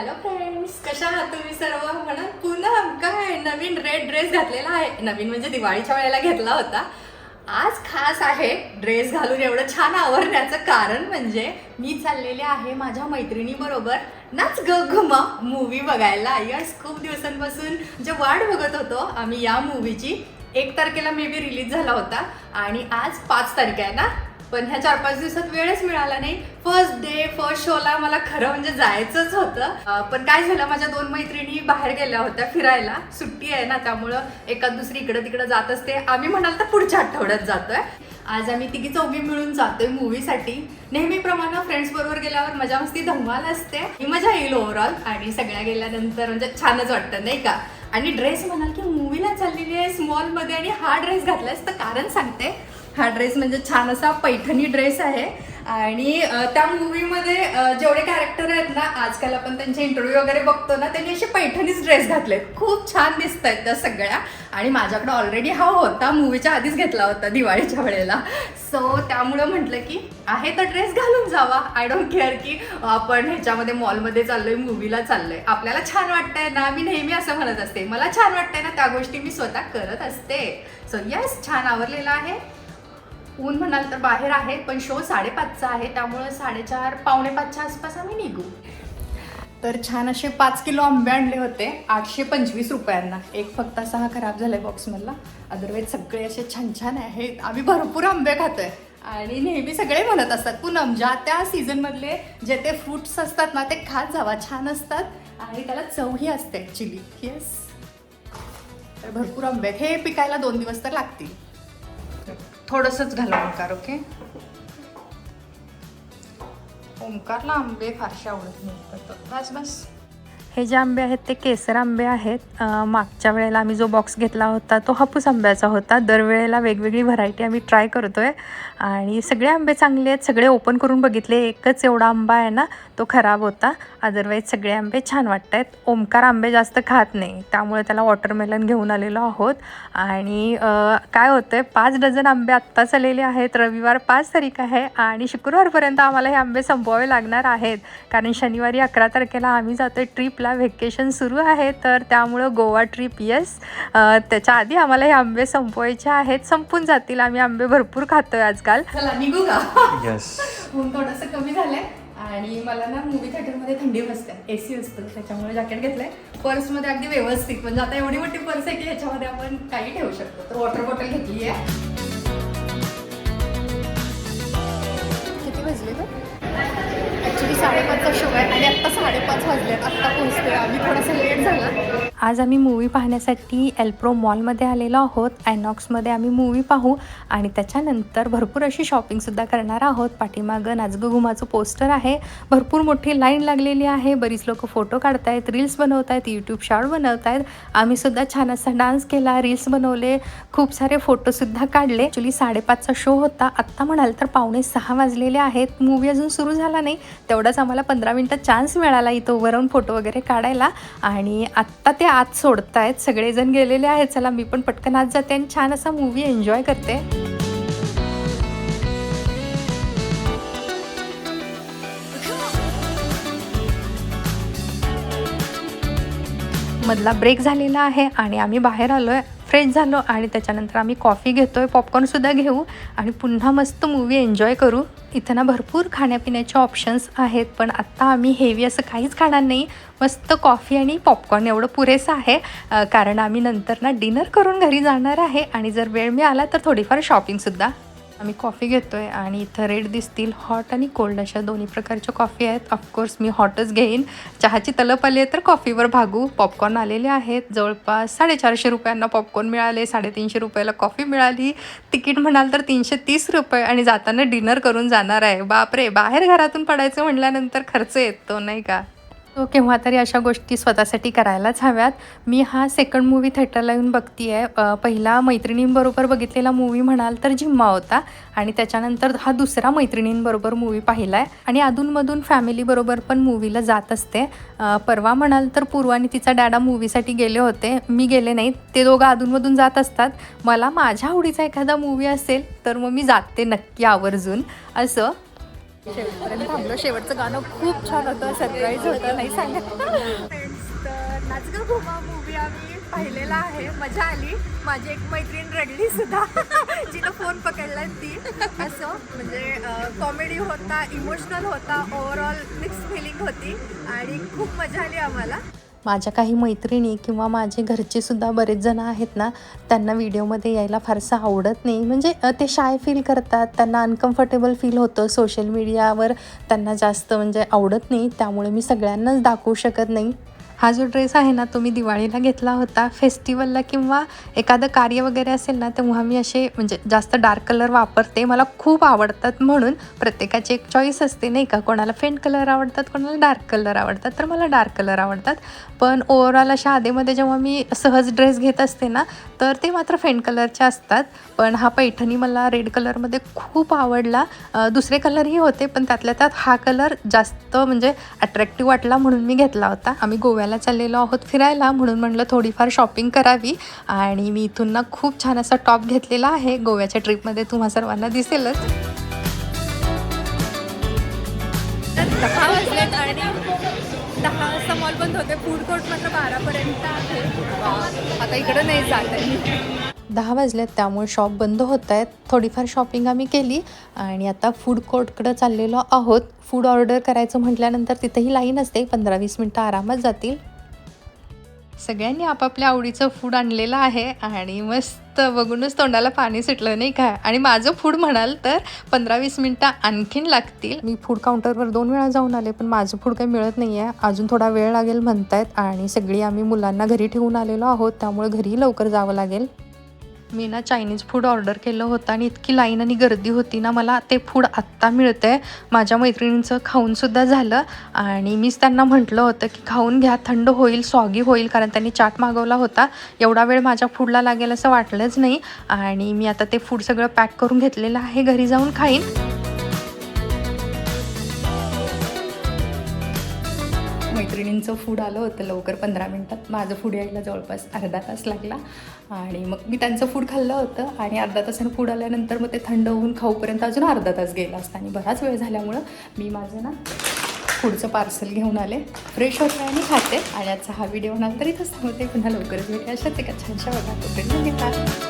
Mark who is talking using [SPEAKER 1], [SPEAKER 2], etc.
[SPEAKER 1] Hello friends कशा आहात तुम्ही सर्व? म्हणा पुन्हा काय? नवीन रेड ड्रेस घातलेला आहे. नवीन म्हणजे दिवाळीच्या वेळेला घेतला होता. आज खास आहे ड्रेस घालून एवढं छान आवरण्याचं कारण म्हणजे मी चाललेले आहे माझ्या मैत्रिणीबरोबर नाच ग घुमा मूवी बघायला. यस खूप दिवसांपासून जे वाट बघत होतो आम्ही या मूवीची एक तारखेला मे बी रिलीज झाला होता. आणि आज पाच तारीख आहे ना? पण ह्या चार पाच दिवसात वेळच मिळाला नाही. फर्स्ट डे फर्स्ट शोला मला खरं म्हणजे जायचंच होतं. पण काय झालं माझ्या दोन मैत्रिणी बाहेर गेल्या होत्या फिरायला. सुट्टी आहे ना त्यामुळं एका दुसरी इकडं तिकडं जात असते. आम्ही म्हणाल तर पुढच्या आठवड्यात जातोय. आज आम्ही तिघी चौघी मिळून जातोय मूवीसाठी नेहमीप्रमाणे फ्रेंड्स बरोबर गेल्यावर मजा मस्ती धमाल असते. ही मजा येईल ओव्हरऑल आणि सगळ्या गेल्यानंतर म्हणजे छानच वाटतं नाही का? आणि ड्रेस म्हणाल की मूवीला चाललेली आहे स्मॉलमध्ये आणि हा ड्रेस घातलायस तर कारण सांगते. हा ड्रेस म्हणजे छान असा पैठणी ड्रेस आहे. आणि त्या मूवीमध्ये जेवढे कॅरेक्टर आहेत ना आजकाल आपण त्यांचे इंटरव्ह्यू वगैरे बघतो ना त्यांनी असे पैठणीच ड्रेस घातले खूप छान दिसत आहेत त्या सगळ्या. आणि माझ्याकडे ऑलरेडी हा होता मूवीच्या आधीच घेतला होता दिवाळीच्या वेळेला. सो त्यामुळं म्हटलं की आहे तर ड्रेस घालून जावा. आय डोंट केअर की आपण ह्याच्यामध्ये मॉलमध्ये चाललोय मूवीला चाललोय. आपल्याला छान वाटतंय ना? मी नेहमी असं म्हणत असते. मला छान वाटतंय ना त्या गोष्टी मी स्वतः करत असते. सो यस छान आवरलेला आहे. ऊन म्हणाल तर बाहेर आहे पण शो साडेपाचचा आहे त्यामुळे साडेचार पावणे पाचच्या आसपास आम्ही निघू. तर छान असे पाच किलो आंबे आणले होते आठशे पंचवीस रुपयांना. एक फक्त असा हा खराब झालाय बॉक्समधला. अदरवाईज सगळे असे छान छान आहेत आम्ही भरपूर आंबे खातोय. आणि नेहमी सगळे म्हणत असतात पूनम ज्या त्या सीझनमधले जे ते फ्रुट्स असतात ना ते खात जावा छान असतात. आणि त्याला चवही असते ॲक्च्युली येस तर भरपूर आंबे हे पिकायला दोन दिवस तर लागतील. थोडंसंच घाला ओंकार ओके? ओंकारला आंबे फारसे आवडत नाही बस बस.
[SPEAKER 2] हे जे आंबे आहेत ते केसर आंबे आहेत. मागच्या वेळेला आम्ही जो बॉक्स घेतला होता तो हापूस आंब्याचा होता. दरवेळेला वेगवेगळी व्हरायटी आम्ही ट्राय करतो आहे आणि सगळे आंबे चांगले आहेत. सगळे ओपन करून बघितले. एकच एवढा आंबा आहे ना तो खराब होता. अदरवाईज सगळे आंबे छान वाटत आहेत ओमकार आंबे जास्त खात नाही. त्यामुळे त्याला वॉटरमेलन घेऊन आलेलो आहोत. आणि काय होतं आहे पाच डझन आंबे आत्ताच आलेले आहेत. रविवार पाच तारीख आहे. आणि शुक्रवारपर्यंत आम्हाला हे आंबे संपवावे लागणार आहेत. कारण शनिवारी अकरा तारखेला आम्ही जातो आहे ट्रिप ट्रिपला व्हेकेशन सुरू आहे तर त्यामुळं गोवा ट्रिप येस त्याच्या आधी आम्हाला हे आंबे संपवायचे आहेत. संपून जातील. आम्ही आंबे भरपूर खातोय आजकाल.
[SPEAKER 1] चला निघू का?
[SPEAKER 3] येस
[SPEAKER 1] ऊन थोडंसं कमी झालंय. आणि मला ना मूवी थिएटरमध्ये थंडी बसते. ए सी असतं त्याच्यामुळे जॅकेट घेतलंय. पर्समध्ये अगदी व्यवस्थित म्हणजे आता एवढी मोठी पर्स आहे की ह्याच्यामध्ये आपण काही ठेवू शकतो. तर वॉटर बॉटल घेतली आहे किती वाजले ॲक्च्युली साडेपाचचा शो आहे आणि आत्ता साडेपाच वाजले आत्ता पोहोचतोय आम्ही. थोडासा लेट झाला.
[SPEAKER 2] आज आम्ही मूवी पाहण्यासाठी एल्प्रो मॉलमध्ये आलेलो आहोत. आयनॉक्समध्ये आम्ही मूवी पाहू आणि त्याच्यानंतर भरपूर अशी शॉपिंगसुद्धा करणार आहोत. पाठीमागं नाचगं घुमाचं पोस्टर आहे. भरपूर मोठी लाईन लागलेली आहे. बरीच लोक फोटो काढतायत रील्स बनवतायत आहेत यूट्यूब शॉर्ट बनवतायत. आम्हीसुद्धा छान असा डान्स केला रील्स बनवले. खूप सारे फोटोसुद्धा काढले. ॲक्च्युली साडेपाचचा शो होता. आत्ता म्हणाल तर पावणे सहा वाजलेले आहेत. मूवी अजून सुरू झाला नाही. तेवढाच आम्हाला पंधरा मिनटं चान्स मिळाला इथं उभं राहून फोटो वगैरे काढायला. आणि आत्ता ते आत सोडतायत. सगळेजण गेलेले आहेत. चला मी पण पटकन आत जाते आणि छान असा मूवी एन्जॉय करते. मधला ब्रेक झालेला आहे आणि आम्ही बाहेर आलो आहे फ्रेश झालो आणि त्याच्यानंतर आम्ही कॉफी घेतो आहे पॉपकॉर्नसुद्धा घेऊ आणि पुन्हा मस्त मूवी एन्जॉय करू. इथं ना भरपूर खाण्यापिण्याचे ऑप्शन्स आहेत पण आत्ता आम्ही हेवी असं काहीच खाणार नाही. मस्त कॉफी आणि पॉपकॉर्न एवढं पुरेसं आहे. कारण आम्ही नंतर ना डिनर करून घरी जाणार आहे आणि जर वेळ मिळाला तर थोडीफार शॉपिंगसुद्धा आम्ही कॉफी घेतो आहे आणि इथं रेड दिसतील हॉट आणि कोल्ड अशा दोन्ही प्रकारच्या कॉफी आहेत. ऑफकोर्स मी हॉटच घेईन. चहाची तलप आली आहे तर कॉफीवर भागू. पॉपकॉर्न आलेले आहेत. जवळपास साडेचारशे रुपयांना पॉपकॉर्न मिळाले. साडेतीनशे रुपयाला कॉफी मिळाली. तिकीट म्हणाल तर तीनशे तीस रुपये आणि जाताना डिनर करून जाणार आहे. बापरे! बाहेर घरातून पडायचं म्हटल्यानंतर खर्च येतो नाही का? तो केव्हा तरी अशा गोष्टी स्वतःसाठी करायलाच हव्यात. मी हा सेकंड मूवी थिएटरला येऊन बघती आहे पहिला मैत्रिणींबरोबर बघितलेला मूवी म्हणाल तर जिम्मा होता. आणि त्याच्यानंतर हा दुसरा मैत्रिणींबरोबर मूवी पाहिला आहे आणि अधूनमधून फॅमिलीबरोबर पण मूवीला जात असते. परवा म्हणाल तर पूर्व आणि तिचा डॅडा मूवीसाठी गेले होते. मी गेले नाही ते दोघं अधूनमधून जात असतात. मला माझ्या आवडीचा एखादा मूवी असेल तर मग मी जाते नक्की आवर्जून. असं शेवटपर्यंत थांबलो. शेवटचं गाणं खूप छान होतं. सरप्राईज होतं. नाही सांगत.
[SPEAKER 1] तर नाचगा घुमा मूवी आम्ही पाहिलेला आहे. मजा आली. माझी एक मैत्रीण रडली सुद्धा. जिनं फोन पकडला ती. असं. म्हणजे कॉमेडी होता इमोशनल होता. ओव्हरऑल मिक्स फिलिंग होती. आणि खूप मजा आली आम्हाला.
[SPEAKER 2] माझ्या काही मैत्रिणी किंवा माझे घरचेसुद्धा बरेच जण आहेत ना त्यांना व्हिडिओमध्ये यायला फारसं आवडत नाही. म्हणजे ते शाय फील करतात त्यांना अनकम्फर्टेबल फील होतं सोशल मीडियावर त्यांना जास्त म्हणजे आवडत नाही त्यामुळे मी सगळ्यांनाच दाखवू शकत नाही. हा जो ड्रेस आहे ना तो मी दिवाळीला घेतला होता फेस्टिवलला किंवा एखादं कार्य वगैरे असेल ना तेव्हा मी असे म्हणजे जास्त डार्क कलर वापरते. मला खूप आवडतात म्हणून प्रत्येकाची एक चॉईस असते नाही का? कोणाला फेंट कलर आवडतात कोणाला डार्क कलर आवडतात तर मला डार्क कलर आवडतात. पण ओवरऑल अशा आधेमध्ये जेव्हा मी सहज ड्रेस घेत असते ना तर ते मात्र फेंट कलरचे असतात. पण हा पैठणी मला रेड कलरमध्ये खूप आवडला. दुसरे कलरही होते पण त्यातल्या त्यात हा कलर जास्त म्हणजे अट्रॅक्टिव्ह वाटला म्हणून मी घेतला होता. आम्ही गोव्याला चाललेलो आहोत फिरायला म्हणून म्हटलं थोडीफार शॉपिंग करावी. आणि मी इथून ना खूप छान असा टॉप घेतलेला आहे. गोव्याच्या ट्रिपमध्ये तुम्हा सर्वांना दिसेलच.
[SPEAKER 1] दहा वाजलेत आणि दहा वाजता मॉल बंद होते फूड कोर्ट मात्र बारापर्यंत आहे. आता इकडं नाही जात आहे.
[SPEAKER 2] दहा वाजल्यात त्यामुळे शॉप बंद होत आहेत थोडीफार शॉपिंग आम्ही केली आणि आता फूड कोर्टकडं चाललेलो आहोत. फूड ऑर्डर करायचं म्हटल्यानंतर तिथंही लाईन असते. पंधरा वीस मिनटं आरामात जातील. सगळ्यांनी आपापल्या आवडीचं फूड आणलेलं आहे आणि मस्त बघूनच तोंडाला पाणी सुटलं नाही का? आणि माझं फूड म्हणाल तर पंधरा वीस मिनटं आणखीन लागतील. मी फूड काउंटरवर दोन वेळा जाऊन आले पण माझं फूड काही मिळत नाही आहे अजून थोडा वेळ लागेल म्हणतायत आणि सगळी आम्ही मुलांना घरी ठेवून आलेलो आहोत. त्यामुळे घरी लवकर जावं लागेल. मी ना चायनीज फूड ऑर्डर केलं होतं आणि इतकी लाईन आणि गर्दी होती ना मला ते फूड आत्ता मिळतं आहे माझ्या मैत्रिणींचं खाऊनसुद्धा झालं आणि मीच त्यांना म्हटलं होतं की खाऊन घ्या थंड होईल सॉगी होईल. कारण त्यांनी चाट मागवला होता. एवढा वेळ माझ्या फूडला लागेल असं वाटलंच नाही. आणि मी आता ते फूड सगळं पॅक करून घेतलेलं आहे घरी जाऊन खाईन. मैत्रिणींचं फूड आलं होतं लवकर पंधरा मिनटात. माझं फूड यायला जवळपास अर्धा तास लागला. आणि मग मी त्यांचं फूड खाल्लं होतं आणि अर्धा तासानं फूड आल्यानंतर मग ते थंड होऊन खाऊपर्यंत अजून अर्धा तास गेला असता. आणि बराच वेळ झाल्यामुळं मी माझं ना फूडचं पार्सल घेऊन आले. फ्रेश होते आणि खाते. आणि आजचा हा व्हिडिओ नंतर इथंच थांबते पुन्हा लवकरच भेटे अशाच एका छानशा बघा.